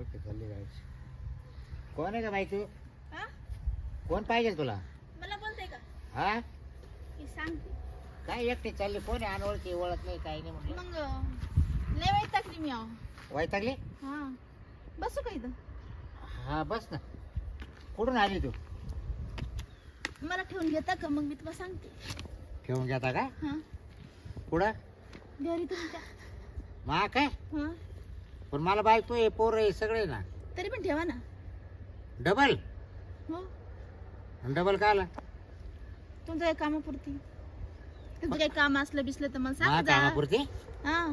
ओळखी चालली गायची कोण आहे का बाई तू? हा? कोण पाहिजे तुला? मला बोलते का? हा? की सांगते. काय एकटी चालली? कोण आहे अनोळखी? ओळख नाही काही नाही म्हटलं मग लय टाकली मी आहो वैतागली? हा. बसू का इथं? हा बस ना. कुठून आली तू? मला ठेवून घेता का? मग मी तुम्हाला सांगते. ठेवून घेता का? हा. कुठं? घरी तुमच्या. मा काय? हा. पण मला बायको आहे पोर आहे सगळे ना. तरी पण ठेवा ना. डबल? हो. डबल का आला तुमचं काही कामापुरती? तुमचं काही काम असलं बिसलं तर मला सांग जा. कामापुरती? हा.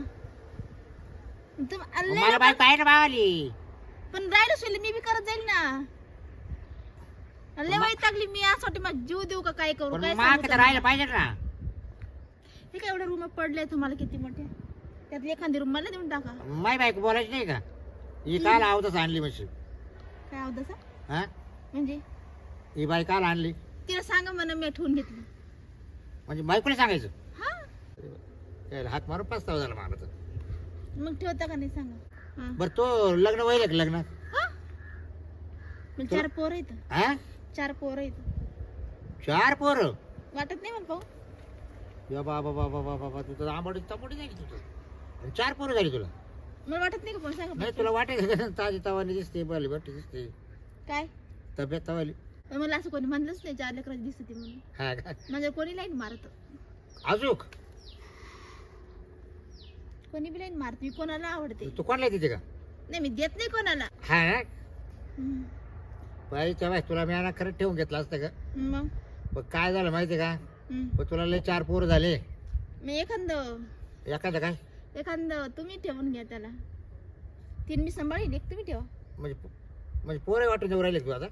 तुम मला बायको आहे ना बावाली. पण राहिलं सोडलं मी बी करत जाईल ना. लय वाईट टाकली मी यासाठी मग जीव देऊ का काय करू? पण काय सांगू तर तुम्हाला? राहिलं पाहिजे ना. हे काय एवढे रूम पडले तुम्हाला किती मोठे? त्यात एखादी रूम मला देऊन टाका. माय बायको बोलायची नाही का? ही काल आवतच आणली मशी काय हा? म्हणजे? ही बाई काल आणली. तिला सांगा म्हणा मी ठेवून घेतली. म्हणजे बायकोला सांगायचं? हा? त्याला हात मारून पस्तावा झाला मला तर. मग ठेवता का नाही सांगा. हा. बरं तो लग्न व्हायला का लग्न. हा? मग चार पोरं आहेत. हा? चार पोरं आहेत. चार पोर? वाटत नाही मला भाऊ या बाबा बाबा बाबा बाबा तू तर आंबडी तंबडी झाली तुझं चार पोरं झाली तुला. मला वाटत नाही का पण सांगा नाही फक्त. तुला वाटेल का? ताजी तवानी दिसते बाली बट्टी दिसते. काय? तब्येत तवाली. पण मला असं कोणी म्हणलंच नाही चार लेकराची दिसते ती म्हणून. हा का? म्हणजे कोणी लाईन मारत? अजूक कोणी बी लाईन मारत मी कोणाला आवडते. तू कोणला देते का? नाही मी देत नाही कोणाला. हा? ना हम्म. बाई तेव्हा तुला मी आणा खरंच ठेवून घेतला असतं का? मग? पण काय झालं माहिती का? हम्म. पण तुला लय चार पोरं झाले. मी एखादं एखादं काय? एखादं तुम्ही ठेवून घ्या त्याला. तीन मी सांभाळील एक तुम्ही ठेवा. म्हणजे म्हणजे पोरं वाटून देऊ राहिले तू आता.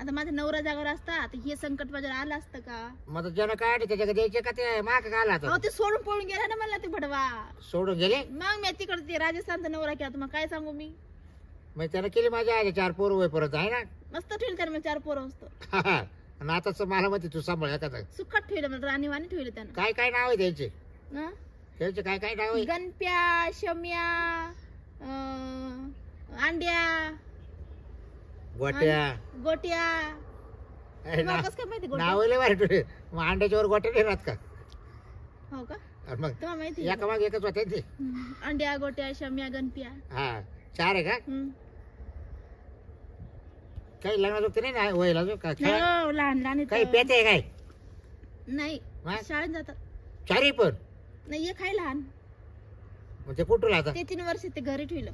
आता माझा नवरा जागावर असता आता हे संकट माझ्यावर आलं असतं का? मग आता ज्यानं काय त्याच्या द्यायचे का ते माग का आला अहो आता ते सोडून पळून गेला ना मला ते भडवा. सोडून गेले? मग मी तिकडे ते राजस्थानचा नवरा केला मग काय सांगू मी? मग त्यानं केली माझ्या आईच्या चार पोरं वय परत आहे ना? मस्त ठेवलं त्यानं मला चार पोरं असतो आणि आताच मला माहिती तू सांभाळ एखादा. सुखात ठेवलं मला राणीवाणी ठेवलं त्यानं. काय काय नाव आहे त्यांचे? हं? त्यांचे काय काय नाव आहे? गणप्या शम्या अं, अंड्या. गोट्या. गोट्या. अरे तुम्हाला ना- कसं काय माहिती गोट्या? नाव लय मग अंड्याच्यावर गोट्या नाही राहत का? हो का? मग तुम्हाला माहिती आहे. एका माग एकच होते ते. अंड्या गोट्या शम्या गणप्या. हा. चार आहे का. काही लग्नाचं नाही ना? वयला जो का? खेळा? हो, लहान लहान. काही पेते काय? नाही? शाळेत जातात. चारही पण? नाही एक आहे लहान मग ते कुठून आता ते तीन वर्ष ते घरी ठेवलं.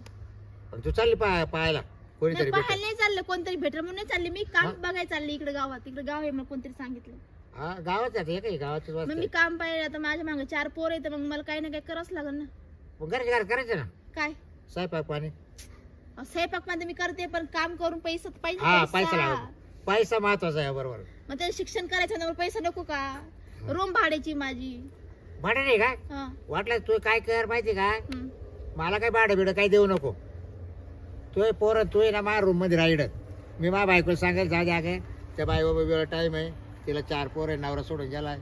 पण तू चालली पाहायला नाही कोणीतरी भेट पाहायला नाही चाललं कोणतरी भेटलं. म्हणून नाही चालले मी. काम हा? बघायला चालले इकडे गावात. इकडे गाव आहे मला कोणतरी सांगितलं. हा गावात आहे काही गावाची मग मी काम पाहिलं आता माझ्या मागे चार पोर येतं मग मला काही ना काही करावंच लागेल ना. मग घरच्या घर करायचं ना? काय? स्वयंपाक पाणी? अहो, स्वयंपाकमध्ये मी करते पण काम करून पैसा तर पाहिजे हा पैसा. पैसा लागतो पैसा महत्त्वाचा आहे बरोबर. मग ते शिक्षण करायचं ना मग पैसा नको का? रूम भाड्याची माझी. भाडं नाही का हा. वाटलं तू काय कर माहिती का. मला काय भाडं बिडं काही देऊ नको. तू पोरं तू ना माझ्या रूममध्ये राहिड मी माझ्या बायकोला सांगायला जा द्या काय त्या बाई बाबा टाइम आहे. तिला चार पोर आहे नवरा सोडून गेला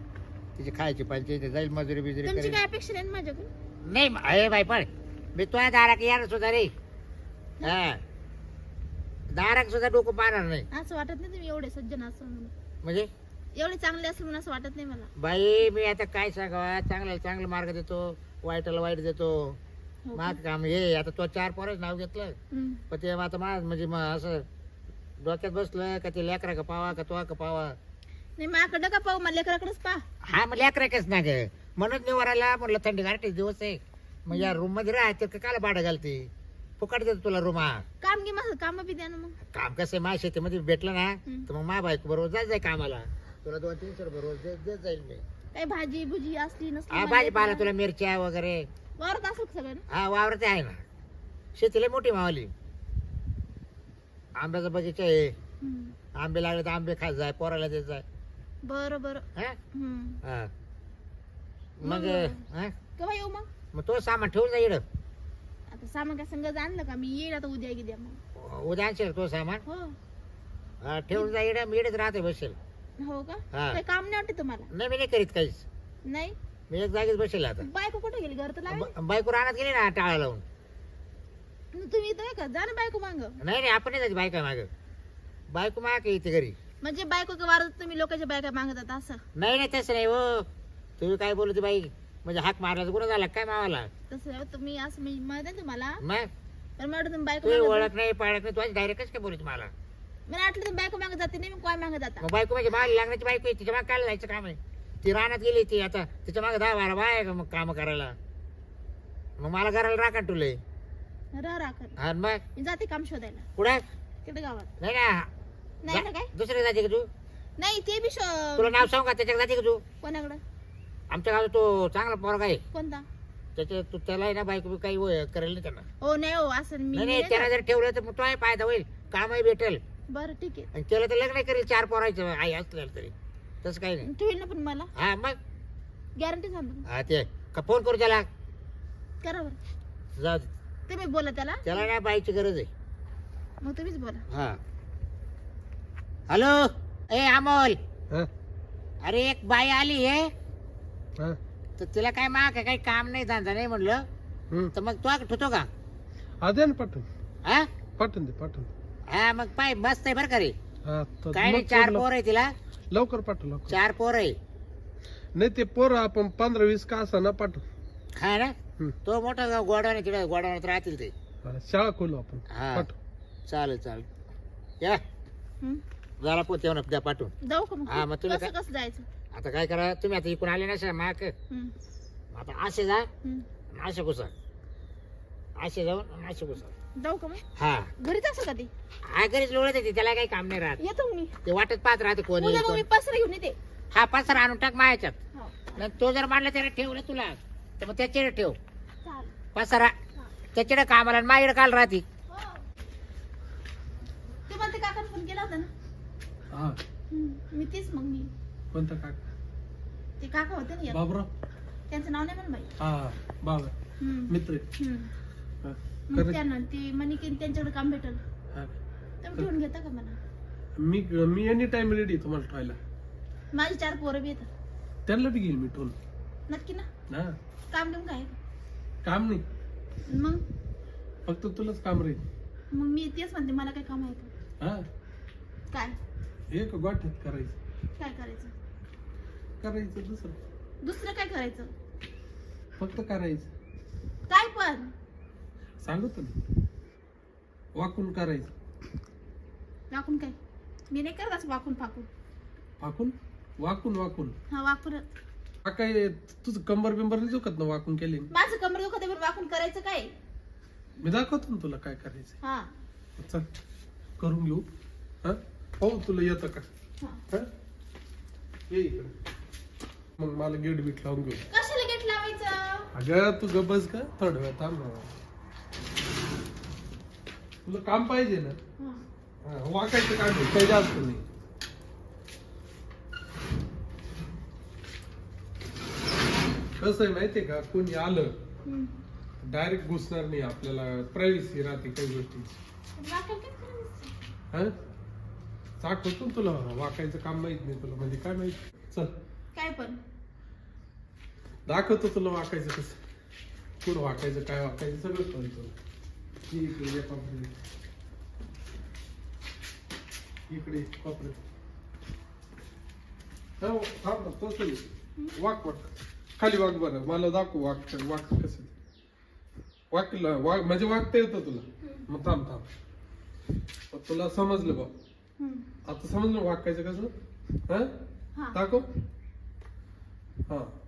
तिची खायची पंचायती जाईल मजुरी बिजुरी तुमची करेल काय अपेक्षा नाही ना माझ्याकडून? नाही अरे बाई पण मी तुझ्या दाराक येणार सुद्धा रे हा. दाराक सुद्धा डोकं पाहणार नाही. असं वाटत नाही तुम्ही एवढे सज्जन असं म्हणून. म्हणजे? एवढे चांगले असं म्हणून असं वाटत नाही मला. बाई मी आता काय सांगावा? चांगला चांगला मार्ग देतो वाईटाला वाईट देतो. हो का? माग काम हे आता तो चार पोरच नाव घेतलं. पण ते आता माझ म्हणजे मग असं डोक्यात बसलं का ते लेकरा का पावा का तो का पावा? नाही माझ्याकडं का पाहू मला लेकराकडेच पहा. हा मग लेकराकच ना ग म्हणून निवारायला म्हटलं थंडी गारठे दिवस आहे. मग या रूममध्ये राहते का काला भाडं घालते. फुकट देतो तुला रूम हा. काम घे माझं काम बी द्या ना मग. काम कसं आहे माझ्या शेतीमध्ये भेटलं ना. तर मग माझ्या बायको बरोबर जात जाय कामाला. तुला दोन तीनशे रुपये रोज देत देत जाईल मी. काही भाजी भुजी असली नसली हा मला भाजीपाला तुला मिरच्या वगैरे. वावरात असेल का सगळं? ना हा वावरते आहे ना. शेतीला मोठी मावली. आंब्याचा बगीचा आहे. आंबे लागले तर आंबे खात जाय पोराला देत जाय. बरं बरं. हा? मग? मग- हा? केव्हा येऊ मग? मग तो सामान ठेवून जा इकडं. आता सामान काय संग आणलं का? मी येईल आता उद्या की द्या मग. उद्या आणशील तो सामान? हो. हा, ठेवून जा इकडं. मी इकडेच राहते बसेल. हो का? हा. काही काम नाही वाटत तुम्हाला? नाही मी नाही करीत काहीच. नाही? मी एक जागेच बसेल आता. बायको कुठे गेली? घर तर ब- बायको रानात गेली ना टाळा लावून. तुम्ही इथं का? जा ना बायको मांग. नाही नाही आपण नाही जायची बायका माग. बायको माग येते घरी. म्हणजे बायको का वारत तुम्ही लोकांच्या बायका मागतात असं? नाही नाही तसं नाही हो. तुम्ही काय बोलते बाई? म्हणजे हाक मारला गुन्हा झाला काय मावाला? तसं आहे, तुम्ही असं मी म्हणत आहे तुम्हाला? मग? पण मला वाटलं तुम्ही बायको तुम्ही मागं ओळख नाही पाळत नाही तुझी डायरेक्टच काय बोलत मला मला वाटलं तुम्ही बायको मागत जाते नाही मग काय मागत जाता? मग बायको म्हणजे माल लागण्याची बायको आहे तिच्यामागे काय जायचं काम आहे? ती रानात गेली ती आता तिच्यामागे दहा बारा बाय मग काम करायला. मग मला करायला राखा तुले राह राखत आणि मग? मी जाते काम शोधायला. कुठं? तिकडे गावात. नाही ना. नाही ना काय? दुसऱ्या जाते का तू? नाही ते बी शो तुला नाव सांगू का? त्याच्याकडे जाते का तू? कोणाकडं? आमच्या गावात तो चांगला पोरगा आहे. कोणता? त्याच्या तू त्याला आहे ना बायको काही करेल नाही त्यांना. हो नाही हो असं मी नाही त्याला. जर ठेवलं तर मग तो आहे फायदा होईल. कामही भेटेल. बरं ठीक आहे. आणि केलं तर लग्न करेल चार पोरायचं आई असलेलं तरी. तसं काही नाही. ठेवील ना पण मला? हा मग. गॅरंटी सांगतो हा ते. का फोन करू त्याला? करा बरं. जाऊ दे. तुम्ही बोला त्याला. त्याला ना बाईची गरज आहे. मग तुम्हीच बोला. हा. हॅलो? ए अमोल. हा? अरे एक बाई आली आहे हा? तर तिला काय माग काही काम नाही धंदा नाही म्हणलं. हम्म. तर मग तो ठेवतो का? हा दे ना पाठवून. हा? पाठवून दे पाठवून दे. हा मग पाय मस्त आहे बरं का रे. हा तर काय नाही मग चार लव- पोर आहे तिला? लवकर पाठव लवकर. चार पोर आहे. नाही ते पोरं आपण पंधरा वीस का असा ना पाठव. हा ना? हम्म. तो मोठा गाव गोडाने तिकडे गोडावण्यात राहतील ते. हा, शाळा खोलू आपण. हा. पाठव. चालेल चालेल. या. हं? झाला पोते द्या पाठवून. जाऊ का हा, मग मग तुला कसं काय- कसं जायचं? आता काय करा तुम्ही आता इकडून आले ना माक हं, आता असे जा. हं. असे घुसा. असे जाऊन असे घुसा. जाऊ का मग? हा. घरीच असं का ते? हा घरीच लोळत येते त्याला काही काम नाही राहत. येतो मग मी. ते वाटत पाहत राहते कोण येईल उद्या मग मी कोण पसरा घेऊन येते. हा पसरा आणून टाक मायाच्यात. हो, नाही तो जर मांडला त्याला ठेवलं तुला. तर मग त्याच्याकडे ठेव. चालेल. पसरा. त्याच्याकडे कामाला आणि माझ्याकडे काल राहते. हो. तुम्हाला ते काकाने फोन केला होता ना? हा. मी तेच मग मी. कोणता काका? ते काका होते ना एक. बाबराव? त्यांचं नाव नाही म्हण बाई. हा बाबा. मित्र. हं. हा. मग खरंच? त्यांना ते म्हणे की त्यांच्याकडे काम भेटल. हा. ठेवून घेता का मला? मी मी एनी टाइम रेडी तुम्हाला ठेवायला. माझी चार पोरं बी येतात. त्यांना बी घेईल मी ठेवून. नक्की ना? ना काम घेऊन काय? काम नाही. मग? फक्त तुलाच काम राहील. मग मी तेच म्हणते मला काय काम आहे का? हा. काय? एक गोठ्यात करायचं? काय करायचं? करायचं दुसरं. दुसरं काय करायचं? फक्त करायचं. काय पण? सांगतो ना वाकून करायचं. वाकून काय? मी नाही करत असं वाकून फाकून. वाकून वाकून वाकून. हा वाकून. हा काय तुझं कंबर बिंबर नाही दुखत ना वाकून केले? माझं कमर दुखत आहे, पण वाकून करायचं काय? मी दाखवतो ना तुला काय करायचं हा. चल करून घेऊ. हा? पाहू तुला येतं का? हा. हा? ये इकडे. मग मला गेट बीट लावून घेऊ. कशाला गेट लावायचं? अगं तू गबस का थोडं वेळ थांब ना. तुला काम पाहिजे ना. हा. वाकायचं काम आहे, काही जास्त नाही. कसं आहे माहितीये का कोणी आलं हम्म. डायरेक्ट घुसणार नाही आपल्याला प्रायव्हसी राहते काही गोष्टी. काय करायचं? हा? चाक होतो ना तुला वाकायचं काम माहीत नाही तुला म्हणजे काय माहीत? चल. काय पण. दाखवतो तुला वाकायचं कसं. कुठं वाकायचं काय वाकायचं सगळं कळतं तुला इकडे ये कोपऱ्यात. इकडे कोपऱ्यात. हो, थांब ना. वाक वाक. खाली वाक बरं. मला दाखव वाक वाक कसं वाकला वाक म्हणजे वागता येतं तुला. मग थांब थांब. तुला समजलं बा. आता समजलं वाकायचं कसं? हा? हा. दाखव. हा.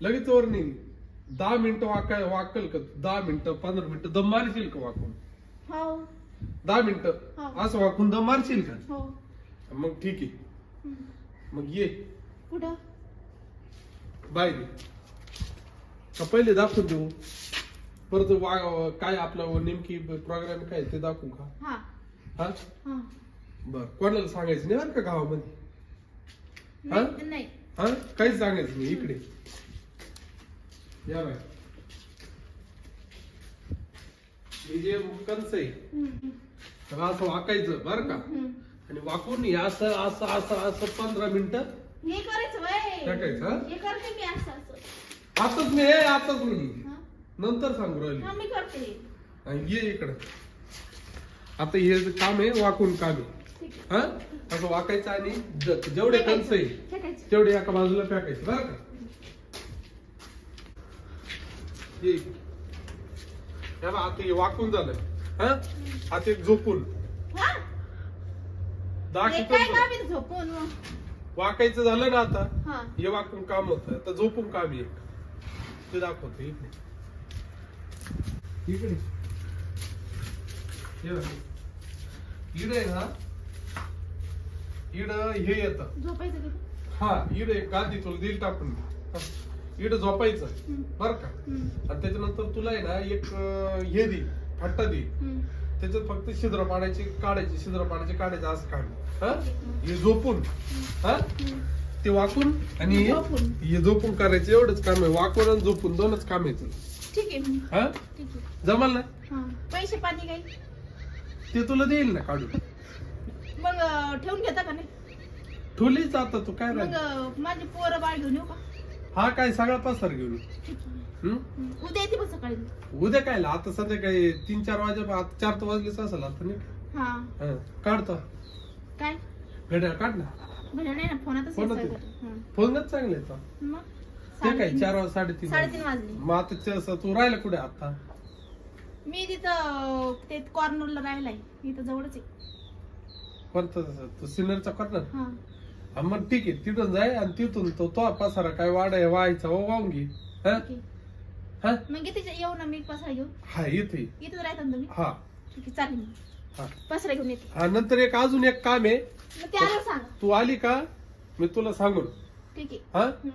लगेच वर नाही दहा मिनिटं वाकाय वाकल का? दहा मिनिटं पंधरा मिनिटं दम मारशील का वाकून? हो. दहा मिनिटं? हा. असं वाकून दम मारशील का? हो. मग ठीक आहे. मग ये. कुठं? बाय दे का पहिले दाखवून देऊ? परत वा काय आपला नेमकी प्रोग्राम काय ते दाखवू का? हा. हा? हा. बर. कोणाला सांगायचं नाही बरं का गावामध्ये? हा? नाही. हा? काहीच सांगायचं नाही. इकडे. या बाय हे जे कंच आहे असं वाकायचं बरं का. आणि वाकून हे असं असं असं असं पंधरा मिनिटं हे करायचं टाकायचं, हा? हे करते मी असं असं. आताच नाही हे आताच नाही हा? नंतर सांगू राहिली. हा मी करते. आणि ये इकडं. आता हे जे काम आहे वाकून काम आहे. हा? असं वाकायचं आणि ज- जेवढे कंस आहे फेकायचं. तेवढे एका बाजूला फेकायचे बरं का ये इकडं. हे. बघ, आता हे वाकून झालं हा? आता एक झोपून. हा? हे काय झोपून? वाकायचं झालं ना आता? हा. हे वाकून काम होत. आता झोपून काम आहे ते दाखवतो इकडे. इकडे. हे बघ. इकडे आहे ना? इकडं हे येतं. झोपायचं किती? हा एक गादी तुला दिल टाकून. हा. इकडं झोपायचं. बर का. आणि त्याच्यानंतर तुला आहे ना एक हे दे फट्टा दे. त्याच्यात फक्त छिद्र पाडायचे काढायचे छिद्र पाडायचे काढायचे असं काम हा? हे झोपून. हा. ते वाकून आणि हे- झोपून. करायचं एवढंच काम आहे. वाकून आणि झोपून दोनच काम आहे ठीक आहे. हा? जमल ना? हा. पैसे पाणी काही? ते तुला देईल ना काढून. मग ठेवून घेता का नाही? ठुलीच आता तू काय माझी पोरं बाळ घेऊन येऊ का? हा काय सगळा पसार घेऊन? ये. हम्म? उद्या येते बघ सकाळी. उद्या काय आता सध्या काय तीन चार वाजे आता चार तर वाजलेच असेल आता नाही हा. हा, काढतो. काय? घड्याळ काढ ना. नाही फोनातच फोनात. फोनच चांगले. मग? ते काय चार वाज साडेतीन साडेतीन वाजले. मग आता च- तू राहिला कुठे आता? मी तिथं ते कॉर्नरला राहिलाय. इथं जवळच आहे. कोणतं तू सिनियरचा करणार हा. हा, मग ठीक आहे तिथून जाय आणि तिथून तो तो पसारा काय वाढाय व्हायचा ओ वाहून घे. हा? हा? मग इथे येऊ ना मी पसरा घेऊन. हा इथे. इथंच राहता ना तुम्ही? हा. ठीक आहे चालेल मग. हा. पसरा घेऊन येते. हा नंतर एक अजून एक काम आहे. मग ते आल्यावर सांगा. तू आली का? मी तुला सांगून. ठीक आहे. हा? हं.